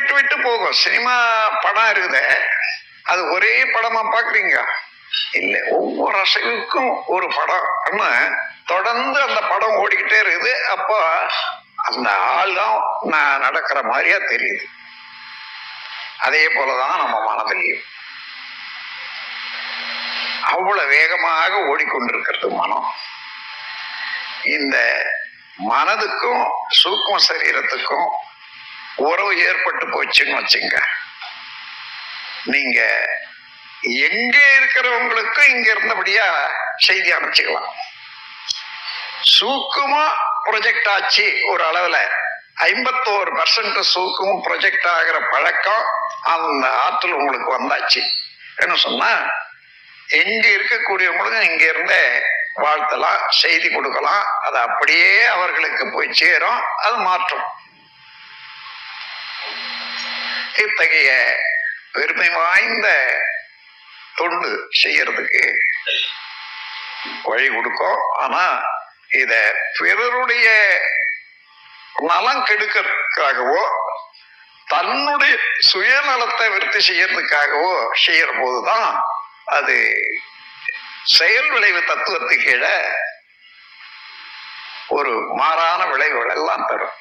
விட்டு விட்டு போகும். சினிமா படம் இருக்குது. அது ஒரே படமா பாக்குறீங்க? இல்ல ஒவ்வொரு அசைவுக்கும் ஒரு படம். தொடர்ந்து அந்த படம் ஓடிக்கிட்டே இருக்குது. அப்போ அந்த ஆள் தான் நான் நடக்கிற மாதிரியா தெரியுது. அதே போலதான் நம்ம மனதிலையும். அவ்வளவு வேகமாக ஓடிக்கொண்டிருக்கிறது மனம். இந்த மனதுக்கும் சூக்ம சரீரத்துக்கும் உறவு ஏற்பட்டு போச்சுன்னு வச்சுங்க. நீங்க எங்க இருக்கிறவங்களுக்கும் இங்க இருந்தபடியா செய்தி அமைச்சுக்கலாம். சூக்குமா ப்ரொஜெக்ட் ஆச்சு ஒரு அளவுல. ஐம்பத்தோரு பர்சன்ட் சூக்கும் ப்ரொஜெக்ட் ஆகிற பழக்கம் அந்த ஆற்றல் உங்களுக்கு வந்தாச்சு. என்ன சொன்னா எங்க இருக்கக்கூடியவங்களுக்கும் இங்க இருந்தே வாழ்த்தலாம் செய்தி கொடுக்கலாம். அது அப்படியே அவர்களுக்கு போய் சேரும் அது மாற்றும். இத்தகைய பெருமை வாய்ந்த தொண்டு செய்யறதுக்கு வழி கொடுக்கும். ஆனா இத பிறருடைய நலம் கெடுக்கிறதுக்காகவோ தன்னுடைய சுயநலத்தை விருத்தி செய்யறதுக்காகவோ செய்யற போதுதான் அது செயல் விளைவு தத்துவத்துக்கு கீழே ஒரு மாறான விளைவுகள் எல்லாம் தரும்.